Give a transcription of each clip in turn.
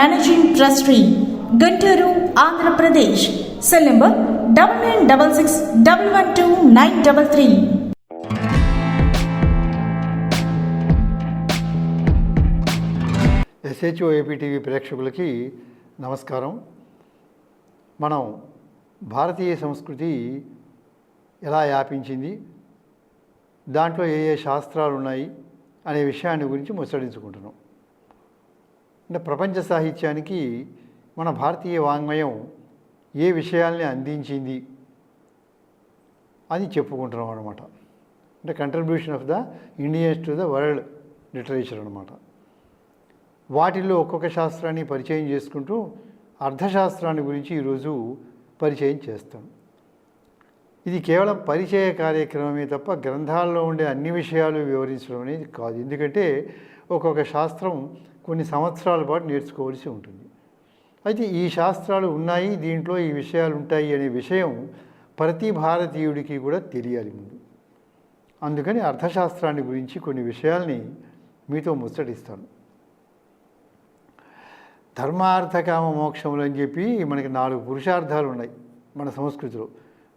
Managing trustee Guntur Andhra Pradesh cell number double nine double six double one two nine double three SHO APTV ప్రేక్షకులకి నమస్కారం. మనం భారతీయ సంస్కృతి ఎలా వ్యాపించింది దాంట్లో ఏ ఏ శాస్త్రాలు ఉన్నాయి అనే విషయాన్ని గురించి ముచ్చడించుకుంటున్నాం అంటే ప్రపంచ సాహిత్యానికి మన భారతీయ వాంగ్మయం ఏ విషయాల్ని అందించింది అని చెప్పుకుంటున్నాం అనమాట అంటే contribution of the Indians to the world literature అనమాట వాటిల్లో ఒక్కొక్క శాస్త్రాన్ని పరిచయం చేసుకుంటూ అర్థశాస్త్రాన్ని గురించి ఈరోజు పరిచయం చేస్తాం. ఇది కేవలం పరిచయ కార్యక్రమమే తప్ప గ్రంథాల్లో ఉండే అన్ని విషయాలు వివరించడం అనేది కాదు. ఎందుకంటే ఒక్కొక్క శాస్త్రం కొన్ని సంవత్సరాల పాటు నేర్చుకోవాల్సి ఉంటుంది. అయితే ఈ శాస్త్రాలు ఉన్నాయి దీంట్లో ఈ విషయాలు ఉంటాయి అనే విషయం ప్రతి భారతీయుడికి కూడా తెలియాలి ముందు. అందుకని అర్థశాస్త్రాన్ని గురించి కొన్ని విషయాల్ని మీతో ముచ్చటిస్తాను. ధర్మార్థకామ మోక్షములు అని చెప్పి మనకి నాలుగు పురుషార్థాలు ఉన్నాయి మన సంస్కృతిలో.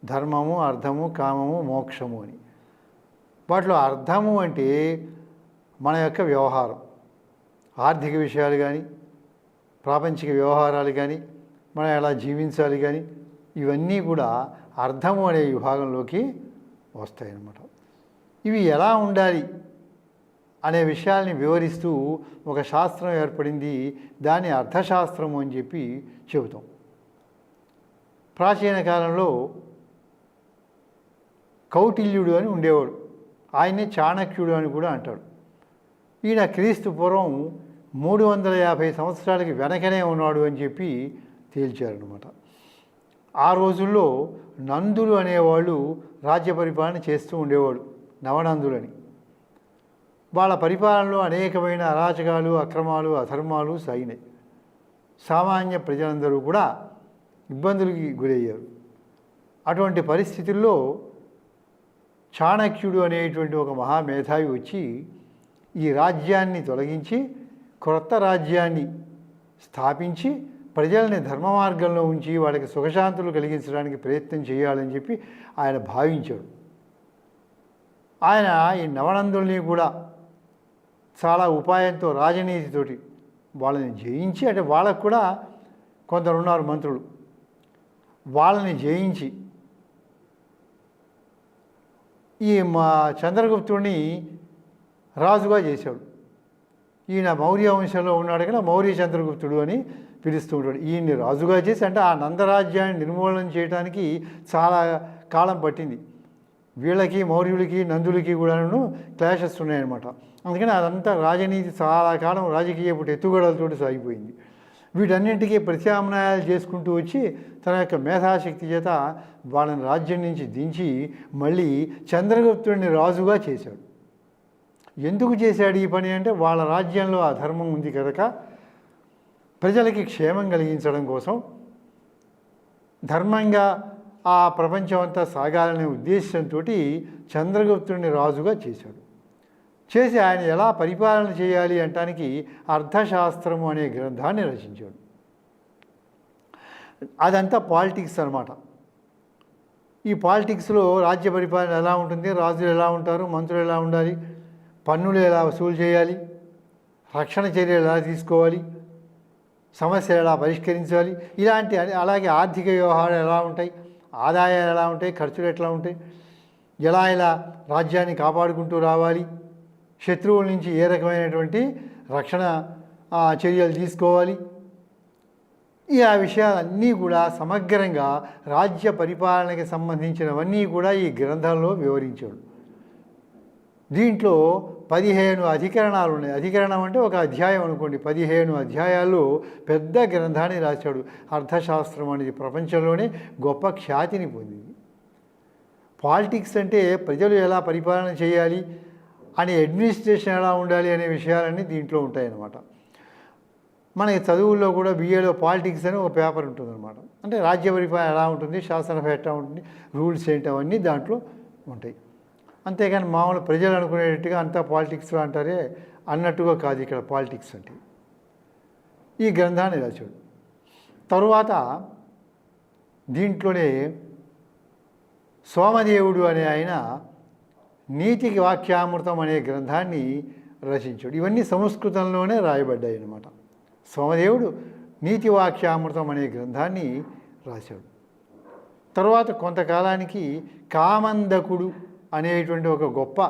ధర్మము అర్థము కామము మోక్షము అని. వాటిలో అర్థము అంటే మన యొక్క వ్యవహారం. ఆర్థిక విషయాలు కానీ ప్రాపంచిక వ్యవహారాలు కానీ మనం ఎలా జీవించాలి కానీ ఇవన్నీ కూడా అర్థము అనే విభాగంలోకి వస్తాయన్నమాట. ఇవి ఎలా ఉండాలి అనే విషయాల్ని వివరిస్తూ ఒక శాస్త్రం ఏర్పడింది. దాన్ని అర్థశాస్త్రము అని చెప్పి చెబుతాం. ప్రాచీన కాలంలో కౌటిల్యుడు అని ఉండేవాడు. ఆయనే చాణక్యుడు అని కూడా అంటాడు ఈయన క్రీస్తు పూర్వం మూడు వందల యాభై సంవత్సరాలకి వెనకనే ఉన్నాడు అని చెప్పి తేల్చారనమాట ఆ రోజుల్లో నందులు అనేవాళ్ళు రాజ్య పరిపాలన చేస్తూ ఉండేవాడు నవనందులని. వాళ్ళ పరిపాలనలో అనేకమైన అరాచకాలు అక్రమాలు అధర్మాలు సాగినాయి. సామాన్య ప్రజలందరూ కూడా ఇబ్బందులకి గురయ్యారు. అటువంటి పరిస్థితుల్లో చాణక్యుడు అనేటువంటి ఒక మహామేధావి వచ్చి ఈ రాజ్యాన్ని తొలగించి క్రొత్త రాజ్యాన్ని స్థాపించి ప్రజల్ని ధర్మ మార్గంలో ఉంచి వాళ్ళకి సుఖశాంతులు కలిగించడానికి ప్రయత్నం చేయాలని చెప్పి ఆయన భావించాడు. ఆయన ఈ నవనందుల్ని కూడా చాలా ఉపాయంతో రాజనీతితోటి వాళ్ళని జయించి అంటే వాళ్ళకు కూడా కొందరు ఉన్నారు మంత్రులు. వాళ్ళని జయించి ఈ మా చంద్రగుప్తుడిని రాజుగా చేశాడు. ఈయన మౌర్య వంశంలో ఉన్నాడు కదా మౌర్య చంద్రగుప్తుడు అని పిలుస్తూ ఉంటాడు. ఈయన్ని రాజుగా చేసి అంటే ఆ నందరాజ్యాన్ని నిర్మూలన చేయడానికి చాలా కాలం పట్టింది. వీళ్ళకి మౌర్యులకి నందులకి కూడాను క్లాషెస్ ఉన్నాయన్నమాట. అందుకని అదంతా రాజనీతి చాలా కాలం రాజకీయపు ఎత్తుగడలతోటి సాగిపోయింది. వీటన్నింటికీ ప్రత్యామ్నాయాలు చేసుకుంటూ వచ్చి తన యొక్క మేధాశక్తి చేత వాళ్ళని రాజ్యం నుంచి దించి మళ్ళీ చంద్రగుప్తుడిని రాజుగా చేశాడు. ఎందుకు చేశాడు ఈ పని అంటే వాళ్ళ రాజ్యంలో ఆ ధర్మం ఉంది కనుక ప్రజలకి క్షేమం కలిగించడం కోసం ధర్మంగా ఆ ప్రపంచం అంతా సాగాలనే ఉద్దేశంతో చంద్రగుప్తుడిని రాజుగా చేశాడు. చేసి ఆయన ఎలా పరిపాలన చేయాలి అంటానికి అర్థశాస్త్రము అనే గ్రంథాన్ని రచించాడు. అదంతా పాలిటిక్స్ అనమాట ఈ పాలిటిక్స్లో రాజ్య పరిపాలన ఎలా ఉంటుంది రాజులు ఎలా ఉంటారు మంత్రులు ఎలా ఉండాలి పన్నులు ఎలా వసూలు చేయాలి? రక్షణ చర్యలు ఎలా తీసుకోవాలి? సమస్యలు ఎలా పరిష్కరించాలి? ఇలాంటి అలాగే ఆర్థిక వ్యవహారాలు ఎలా ఉంటాయి? ఆదాయాలు ఎలా ఉంటాయి? ఖర్చులు ఎట్లా ఉంటాయి? ఎలా ఇలా రాజ్యాన్ని కాపాడుకుంటూ రావాలి? శత్రువుల నుంచి ఏ రకమైనటువంటి రక్షణ చర్యలు తీసుకోవాలి? ఈ ఆ విషయాలన్నీ కూడా సమగ్రంగా రాజ్య పరిపాలనకి సంబంధించినవన్నీ కూడా ఈ గ్రంథంలో వివరించాడు. దీంట్లో పదిహేను అధికరణాలు ఉన్నాయి అధికరణం అంటే ఒక అధ్యాయం అనుకోండి. పదిహేను అధ్యాయాలు పెద్ద గ్రంథాన్ని రాశాడు. అర్థశాస్త్రం అనేది ప్రపంచంలోనే గొప్ప ఖ్యాతిని పొందింది. పాలిటిక్స్ అంటే ప్రజలు ఎలా పరిపాలన చేయాలి? అనే అడ్మినిస్ట్రేషన్ ఎలా ఉండాలి? అనే విషయాలన్నీ దీంట్లో ఉంటాయన్నమాట. మన చదువుల్లో కూడా బీఏలో పాలిటిక్స్ అని ఒక పేపర్ ఉంటుందన్నమాట. అంటే రాజ్య పరిపాలన ఎలా ఉంటుంది? శాసనసభ ఎట్లా ఉంటుంది? రూల్స్ ఏంటి? అవన్నీ దాంట్లో ఉంటాయి. అంతేగాని మామూలు ప్రజలు అనుకునేటట్టుగా అంతా పాలిటిక్స్లో అంటారే అన్నట్టుగా కాదు ఇక్కడ పాలిటిక్స్ అంటే. ఈ గ్రంథాన్ని రాశాడు తరువాత దీంట్లోనే సోమదేవుడు అనే ఆయన నీతికి వాక్యామృతం అనే గ్రంథాన్ని రచించాడు. ఇవన్నీ సంస్కృతంలోనే రాయబడ్డాయి అన్నమాట. సోమదేవుడు నీతి వాక్యామృతం అనే గ్రంథాన్ని రాశాడు. తర్వాత కొంతకాలానికి కామందకుడు అనేటువంటి ఒక గొప్ప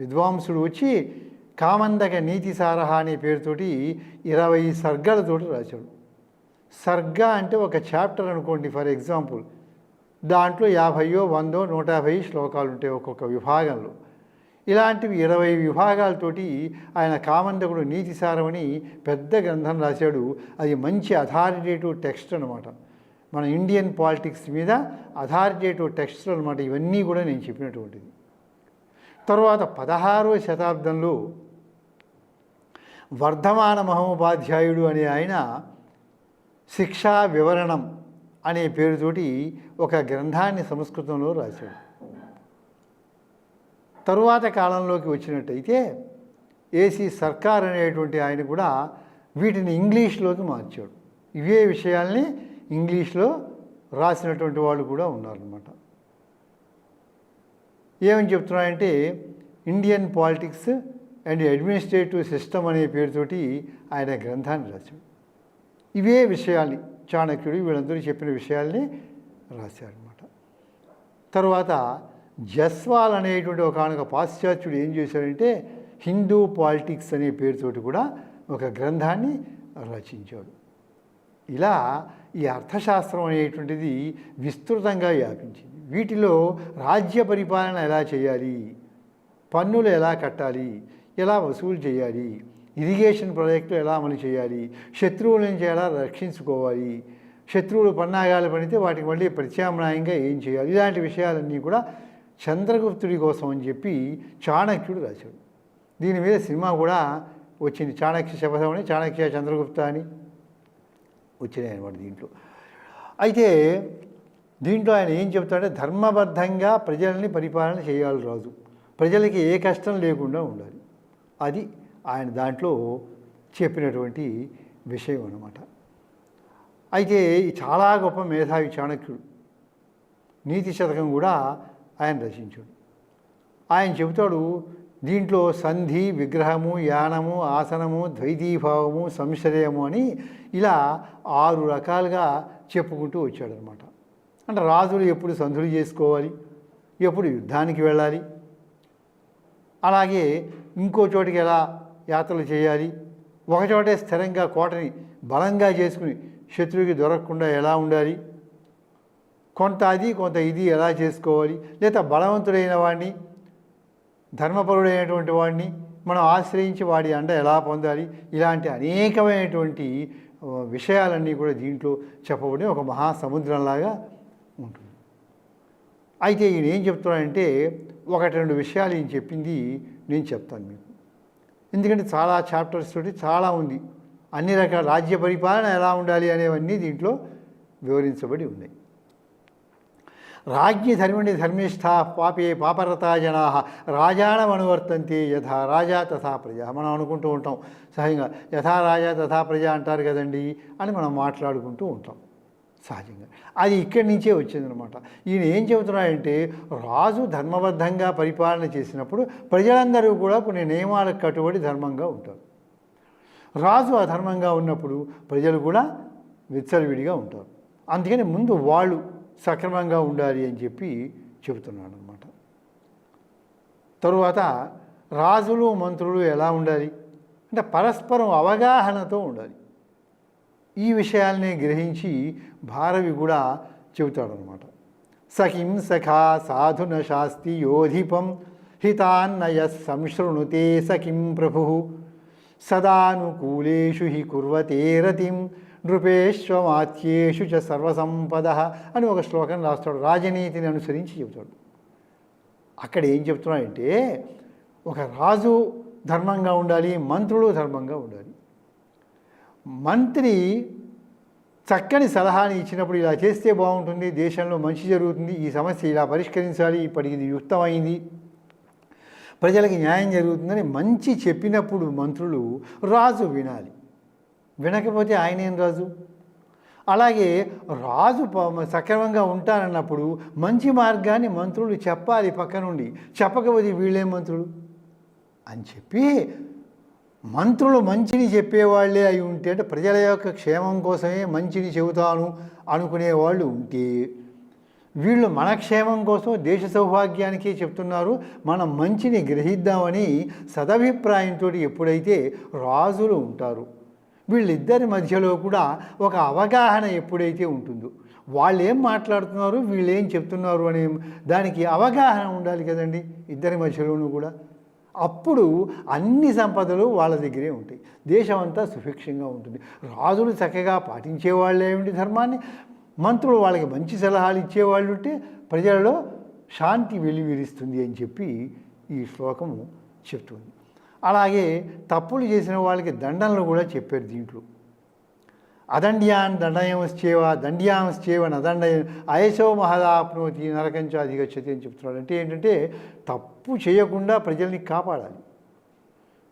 విద్వాంసుడు వచ్చి కామందక నీతి సారహ అనే పేరుతోటి ఇరవై సర్గాలతోటి రాశాడు. సర్గ అంటే ఒక చాప్టర్ అనుకోండి ఫర్ ఎగ్జాంపుల్. దాంట్లో యాభయో వందో నూట యాభై శ్లోకాలు ఉంటాయి ఒక్కొక్క విభాగంలో. ఇలాంటివి ఇరవై విభాగాలతోటి ఆయన కామందకుడు నీతి సారమని పెద్ద గ్రంథం రాశాడు. అది మంచి అథారిటేటివ్ టెక్స్ట్ అనమాట మన ఇండియన్ పాలిటిక్స్ మీద అథారిటేటివ్ టెక్స్ట్ అనమాట ఇవన్నీ కూడా నేను చెప్పినటువంటిది. తర్వాత పదహారవ శతాబ్దంలో వర్ధమాన మహోపాధ్యాయుడు అనే ఆయన శిక్షా వివరణం అనే పేరుతోటి ఒక గ్రంథాన్ని సంస్కృతంలో రాశాడు. తరువాత కాలంలోకి వచ్చినట్టయితే ఏసీ సర్కార్ అనేటువంటి ఆయన కూడా వీటిని ఇంగ్లీష్లోకి మార్చాడు. ఇవే విషయాల్ని ఇంగ్లీష్లో రాసినటువంటి వాళ్ళు కూడా ఉన్నారనమాట ఏమని చెప్తున్నాయంటే Indian politics and administrative system అనే పేరుతోటి ఆయన గ్రంథాన్ని రాశాడు. ఇవే విషయాల్ని చాణక్యుడు వీళ్ళందరూ చెప్పిన విషయాల్ని రాశారనమాట తర్వాత జస్వాల్ అనేటువంటి ఒక పాశ్చాత్యుడు ఏం చేశాడంటే హిందూ పాలిటిక్స్ అనే పేరుతోటి కూడా ఒక గ్రంథాన్ని రచించాడు. ఇలా ఈ అర్థశాస్త్రం అనేటువంటిది విస్తృతంగా వ్యాపించింది. వీటిలో రాజ్య పరిపాలన ఎలా చేయాలి? పన్నులు ఎలా కట్టాలి? ఎలా వసూలు చేయాలి? ఇరిగేషన్ ప్రాజెక్టులు ఎలా అమలు చేయాలి? శత్రువుల నుంచి ఎలా రక్షించుకోవాలి? శత్రువులు పన్నాగాలు పడితే వాటికి మళ్ళీ ప్రత్యామ్నాయంగా ఏం చేయాలి? ఇలాంటి విషయాలన్నీ కూడా చంద్రగుప్తుడి కోసం అని చెప్పి చాణక్యుడు రాశాడు. దీని మీద సినిమా కూడా వచ్చింది. చాణక్య శపథం అని చాణక్య చంద్రగుప్త అని వచ్చినాయి అనమాట దీంట్లో. అయితే దీంట్లో ఆయన ఏం చెప్తాడంటే ధర్మబద్ధంగా ప్రజల్ని పరిపాలన చేయాలి రాజు. ప్రజలకి ఏ కష్టం లేకుండా ఉండాలి. అది ఆయన దాంట్లో చెప్పినటువంటి విషయం అన్నమాట. అయితే చాలా గొప్ప మేధావి చాణక్యుడు నీతి శతకం కూడా ఆయన రచించాడు. ఆయన చెబుతాడు దీంట్లో సంధి విగ్రహము యానము ఆసనము ద్వైతీభావము సంశ్రయము అని ఇలా ఆరు రకాలుగా చెప్పుకుంటూ వచ్చాడనమాట అంటే రాజులు ఎప్పుడు సంధులు చేసుకోవాలి? ఎప్పుడు యుద్ధానికి వెళ్ళాలి? అలాగే ఇంకో చోటికి ఎలా యాత్రలు చేయాలి? ఒకచోటే స్థిరంగా కోటని బలంగా చేసుకుని శత్రువుకి దొరకకుండా ఎలా ఉండాలి? కొంత అది కొంత ఇది ఎలా చేసుకోవాలి? లేదా బలవంతుడైన వాడిని ధర్మపరుడైనటువంటి వాడిని మనం ఆశ్రయించి వాడి అండ ఎలా పొందాలి? ఇలాంటి అనేకమైనటువంటి విషయాలన్నీ కూడా దీంట్లో చెప్పబడి ఒక మహాసముద్రంలాగా అయితే ఈయన ఏం చెప్తున్నాడంటే ఒకటి రెండు విషయాలు ఈయన చెప్పింది నేను చెప్తాను మీకు. ఎందుకంటే చాలా చాప్టర్స్ తోటి చాలా ఉంది. అన్ని రకాల రాజ్య పరిపాలన ఎలా ఉండాలి అనేవన్నీ దీంట్లో వివరించబడి ఉన్నాయి. రాజ్ఞి ధర్మిణి ధర్మిష్ఠా పాపే పాపరతా జనా రాజానమనువర్తంతే యథా రాజా తథా ప్రజ. మనం అనుకుంటూ ఉంటాం సహజంగా యథా రాజా తథా ప్రజ అంటారు కదండి అని మనం మాట్లాడుకుంటూ ఉంటాం. సహజంగా. అది ఇక్కడి నుంచే వచ్చిందనమాట. ఈయన ఏం చెబుతున్నాడంటే రాజు ధర్మబద్ధంగా పరిపాలన చేసినప్పుడు ప్రజలందరూ కూడా కొన్ని నియమాలకు కట్టుబడి ధర్మంగా ఉంటారు. రాజు అధర్మంగా ఉన్నప్పుడు ప్రజలు కూడా విచ్చలవిడిగా ఉంటారు. అందుకని ముందు వాళ్ళు సక్రమంగా ఉండాలి అని చెప్పి చెబుతున్నాడు అనమాట తరువాత రాజులు మంత్రులు ఎలా ఉండాలి? అంటే పరస్పరం అవగాహనతో ఉండాలి. ఈ విషయాల్ని గ్రహించి భారవి కూడా చెబుతాడనమాట సఖిం సఖా సాధున శాస్తి యోధిపం హితాన్నయ సంశృణుతే సఖిం ప్రభు। సదానుకూలేషు హి కుర్వతే రతిం నృపేశ్వమాత్యేషు చ సర్వసంపద అని ఒక శ్లోకం రాస్తాడు రాజనీతిని అనుసరించి చెబుతాడు। అక్కడ ఏం చెప్తున్నాడంటే ఒక రాజు ధర్మంగా ఉండాలి మంత్రులు ధర్మంగా ఉండాలి। మంత్రి చక్కని సలహాని ఇచ్చినప్పుడు ఇలా చేస్తే బాగుంటుంది దేశంలో మంచి జరుగుతుంది ఈ సమస్య ఇలా పరిష్కరించాలి ఇప్పటికి ఇది యుక్తమైంది. ప్రజలకి న్యాయం జరుగుతుందని మంచి చెప్పినప్పుడు మంత్రులు రాజు వినాలి. వినకపోతే ఆయన ఏం రాజు? అలాగే రాజు సక్రమంగా ఉంటానన్నప్పుడు మంచి మార్గాన్ని మంత్రులు చెప్పాలి పక్క నుండి చెప్పకపోతే వీళ్ళేం మంత్రులు? అని చెప్పి మంత్రులు మంచిని చెప్పేవాళ్ళే అయి ఉంటే అంటే ప్రజల యొక్క క్షేమం కోసమే మంచిని చెబుతాను అనుకునే వాళ్ళు ఉంటే వీళ్ళు మన క్షేమం కోసం దేశ సౌభాగ్యానికే చెప్తున్నారు. మనం మంచిని గ్రహిద్దామని సదభిప్రాయంతో ఎప్పుడైతే రాజులు ఉంటారు వీళ్ళిద్దరి మధ్యలో కూడా ఒక అవగాహన ఎప్పుడైతే ఉంటుందో వాళ్ళు ఏం మాట్లాడుతున్నారు వీళ్ళు ఏం చెప్తున్నారు అనే దానికి అవగాహన ఉండాలి కదండి ఇద్దరి మధ్యలోనూ కూడా. అప్పుడు అన్ని సంపదలు వాళ్ళ దగ్గరే ఉంటాయి. దేశం అంతా సుభిక్షంగా ఉంటుంది. రాజులు చక్కగా పాటించేవాళ్ళు ఏమిటి ధర్మాన్ని? మంత్రులు వాళ్ళకి మంచి సలహాలు ఇచ్చేవాళ్ళు ఉంటే ప్రజలలో శాంతి వెలివిరుస్తుంది అని చెప్పి ఈ శ్లోకము చెప్తుంది. అలాగే తప్పులు చేసిన వాళ్ళకి దండనలు కూడా చెప్పారు దీంట్లో. అదండ్యాన్ దండయంశ్చేవ దండ్యాంశ్చేవ నదండయ అయశో మహదాప్నోతి నరకంచ అధిగచ్చతి అని చెప్తున్నాడు. అంటే ఏంటంటే తప్పు చేయకుండా ప్రజల్ని కాపాడాలి.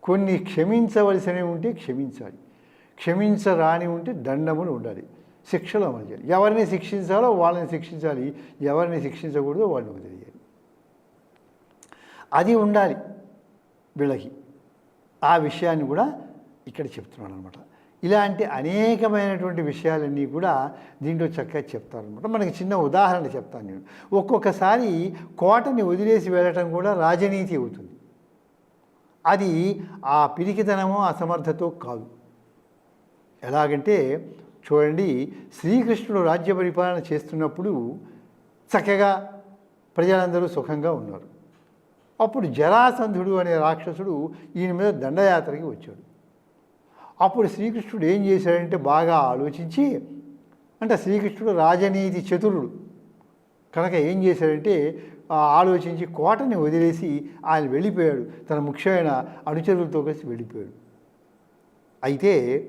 కొన్ని క్షమించవలసినవి ఉంటే క్షమించాలి. క్షమించరాని ఉంటే దండములు ఉండాలి. శిక్షలు అమలు చేయాలి. ఎవరిని శిక్షించాలో వాళ్ళని శిక్షించాలి. ఎవరిని శిక్షించకూడదో వాళ్ళని వదిలేయాలి అది ఉండాలి. వీళ్ళకి ఆ విషయాన్ని కూడా ఇక్కడ చెప్తున్నాడు అనమాట ఇలాంటి అనేకమైనటువంటి విషయాలన్నీ కూడా దీంట్లో చక్కగా చెప్తారనమాట మనకి చిన్న ఉదాహరణ చెప్తాను నేను. ఒక్కొక్కసారి కోటని వదిలేసి వెళ్ళటం కూడా రాజనీతి అవుతుంది. అది ఆ పిరికితనమో అసమర్థతో కాదు. ఎలాగంటే చూడండి శ్రీకృష్ణుడు రాజ్య పరిపాలన చేస్తున్నప్పుడు చక్కగా ప్రజలందరూ సుఖంగా ఉన్నారు. అప్పుడు జరాసంధుడు అనే రాక్షసుడు ఈయన మీద దండయాత్రకి వచ్చాడు. అప్పుడు శ్రీకృష్ణుడు ఏం చేశాడంటే బాగా ఆలోచించి అంటే శ్రీకృష్ణుడు రాజనీతి చతురుడు. కనుక ఏం చేశాడంటే ఆలోచించి కోటని వదిలేసి ఆయన వెళ్ళిపోయాడు. తన ముఖ్యమైన అనుచరులతో కలిసి వెళ్ళిపోయాడు. అయితే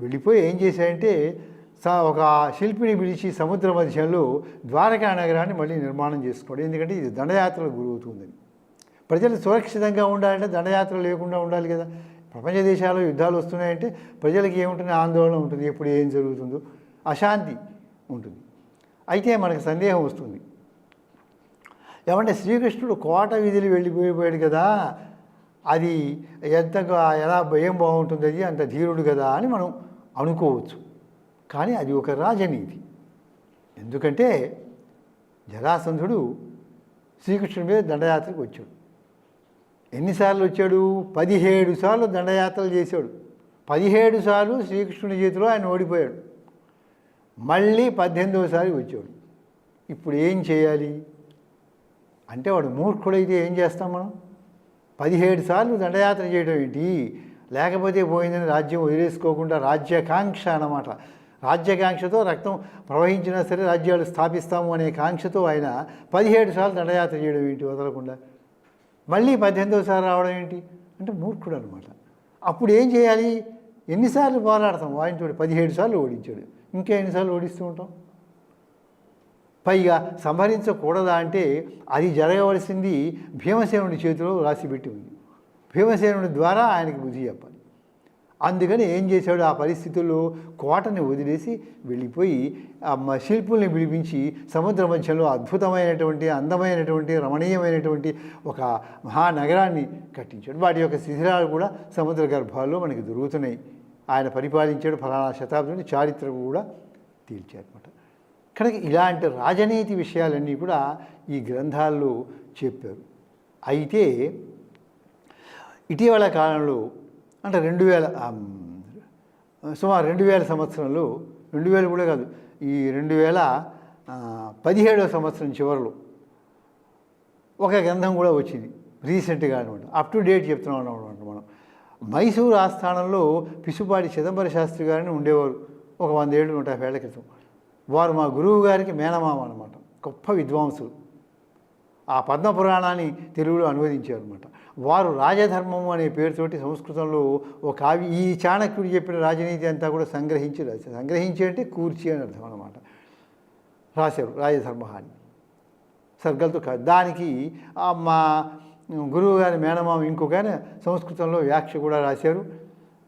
వెళ్ళిపోయి ఏం చేశాడంటే స- ఒక శిల్పిని పిలిచి సముద్ర మధ్యంలో ద్వారకా నగరాన్ని మళ్ళీ నిర్మాణం చేసుకోవడం ఎందుకంటే ఇది దండయాత్రలకు గురవుతుందని. ప్రజలు సురక్షితంగా ఉండాలంటే దండయాత్ర లేకుండా ఉండాలి కదా. ప్రపంచ దేశాల్లో యుద్ధాలు వస్తున్నాయంటే ప్రజలకి ఏముంటుంది? ఆందోళన ఉంటుంది. ఎప్పుడు ఏం జరుగుతుందో? అశాంతి ఉంటుంది. అయితే మనకు సందేహం వస్తుంది. ఏమంటే శ్రీకృష్ణుడు కోట వీధులు వెళ్ళిపోయిపోయాడు కదా అది ఎంతగా ఎలా భయం బాగుంటుంది అది అంత ధీరుడు కదా అని మనం అనుకోవచ్చు. కానీ అది ఒక రాజనీతి. ఎందుకంటే జరాసంధుడు శ్రీకృష్ణుడి మీద దండయాత్రకు వచ్చాడు. ఎన్నిసార్లు వచ్చాడు పదిహేడు సార్లు దండయాత్రలు చేశాడు. పదిహేడు సార్లు శ్రీకృష్ణుడి చేతిలో ఆయన ఓడిపోయాడు. మళ్ళీ పద్దెనిమిదవసారి వచ్చాడు. ఇప్పుడు ఏం చేయాలి? అంటే వాడు మూర్ఖుడైతే ఏం చేస్తాం మనం? పదిహేడు సార్లు దండయాత్ర చేయడం ఏంటి? లేకపోతే పోయిందని రాజ్యం వదిలేసుకోకుండా రాజ్యాకాంక్ష అన్నమాట. రాజ్యాకాంక్షతో రక్తం ప్రవహించినా సరే రాజ్యాలు స్థాపిస్తాము అనే కాంక్షతో ఆయన పదిహేడు సార్లు దండయాత్ర చేయడం ఏంటి? వదలకుండా. మళ్ళీ పద్దెనిమిదోసారి రావడం ఏంటి? అంటే మూర్ఖుడు అనమాట అప్పుడు ఏం చేయాలి? ఎన్నిసార్లు పోరాడతాం? వాయించోడు. పదిహేడు సార్లు ఓడించాడు. ఇంకా ఎన్నిసార్లు ఓడిస్తూ ఉంటాం? పైగా సంహరించకూడదా అంటే అది జరగవలసింది భీమసేనుడి చేతిలో రాసిపెట్టి ఉంది. భీమసేనుడి ద్వారా ఆయనకి బుద్ధి చెప్పాలి. అందుకని ఏం చేశాడు? ఆ పరిస్థితుల్లో కోటని వదిలేసి వెళ్ళిపోయి ఆ శిల్పుల్ని పిలిపించి సముద్ర మధ్యలో అద్భుతమైనటువంటి అందమైనటువంటి రమణీయమైనటువంటి ఒక మహానగరాన్ని కట్టించాడు. వాటి యొక్క శిథిరాలు కూడా సముద్ర గర్భాల్లో మనకి దొరుకుతున్నాయి. ఆయన పరిపాలించాడు ఫలానా శతాబ్దం చారిత్ర కూడా తేల్చారనమాట కనుక ఇలాంటి రాజనీతి విషయాలన్నీ కూడా ఈ గ్రంథాల్లో చెప్పారు. అయితే ఇటీవల కాలంలో అంటే రెండు వేల సుమారు రెండు వేల సంవత్సరాలు రెండు వేలు కూడా కాదు ఈ రెండు వేల పదిహేడవ సంవత్సరం చివరిలో ఒక గ్రంథం కూడా వచ్చింది రీసెంట్గా అనమాట అప్ టు డేట్ చెప్తున్నాం అనమాట మనం. మైసూరు ఆస్థానంలో పిసుపాటి చిదంబర శాస్త్రి గారిని ఉండేవారు ఒక వంద ఏళ్ళు నూట యాభై ఏళ్ళ క్రితం. వారు మా గురువు గారికి మేనమామ అనమాట గొప్ప విద్వాంసులు. ఆ పద్మ పురాణాన్ని తెలుగులో అనువదించారు అనమాట వారు రాజధర్మం అనే పేరుతోటి సంస్కృతంలో ఒక కావ్య ఈ చాణక్యుడు చెప్పిన రాజనీతి అంతా కూడా సంగ్రహించి రాశారు. సంగ్రహించి అంటే కూర్చి అని అర్థం అనమాట రాశారు రాజధర్మహాన్ని. సర్గలతో కాదు దానికి మా గురువు గారి మేనమామ ఇంకొక ఆయన సంస్కృతంలో వ్యాఖ్య కూడా రాశారు.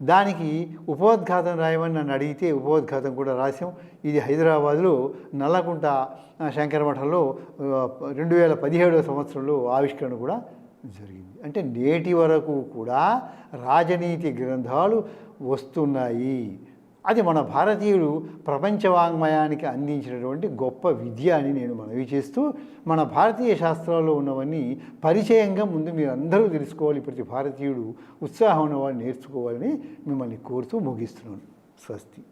దానికి ఉపోద్ఘాతం రాయమని నన్ను అడిగితే ఉపోద్ఘాతం కూడా రాశాం. ఇది హైదరాబాద్లో నల్లకుంట శంకరమఠంలో రెండు వేల పదిహేడవ సంవత్సరంలో ఆవిష్కరణ కూడా జరిగింది. అంటే నేటి వరకు కూడా రాజనీతి గ్రంథాలు వస్తున్నాయి. అది మన భారతీయులు ప్రపంచ వాంగ్మయానికి అందించినటువంటి గొప్ప విద్య అని నేను మనవి చేస్తూ మన భారతీయ శాస్త్రాల్లో ఉన్నవన్నీ పరిచయంగా ముందు మీరు అందరూ తెలుసుకోవాలి ప్రతి భారతీయుడు ఉత్సాహం ఉన్నవాడు నేర్చుకోవాలని మిమ్మల్ని కోరుతూ ముగిస్తున్నాను. స్వస్తి.